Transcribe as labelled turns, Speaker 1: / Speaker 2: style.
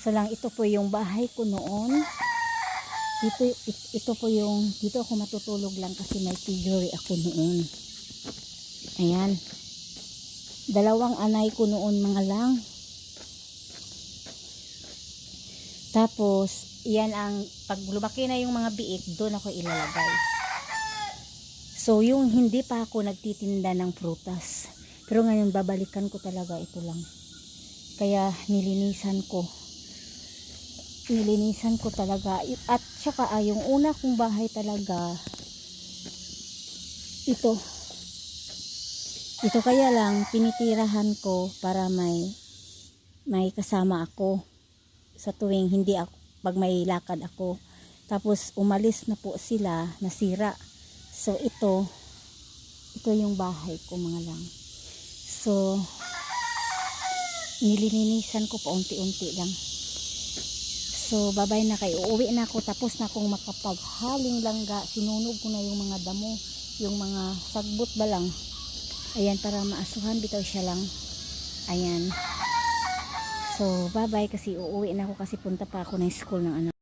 Speaker 1: So lang, ito po yung bahay ko noon. Dito, it- ito po yung, dito ako matutulog lang kasi may piggery ako noon. Ayan. Dalawang anay ko noon mga lang. Tapos, yan ang, pag lumaki na yung mga biik, doon ako ilalagay. So, yung hindi pa ako nagtitinda ng prutas. Pero ngayon, babalikan ko talaga ito lang. Kaya, nilinisan ko. Nilinisan ko talaga. At saka, ah, yung una kong bahay talaga, ito. Ito kaya lang, tinitirahan ko para may, may kasama ako sa tuwing hindi ako, pag may lakad ako. Tapos umalis na po sila, nasira. So ito, ito yung bahay ko mga lang. So, nililinisan ko paunti-unti lang. So, babay na kayo. Uuwi na ako. Tapos na akong makapaghaling langga. Sinunog ko na yung mga damo. Yung mga sagbot ba lang. Ayan, para maasuhan. Bitaw siya lang. Ayan. So, bye-bye kasi uuwi na ako kasi punta pa ako ng school ng anak.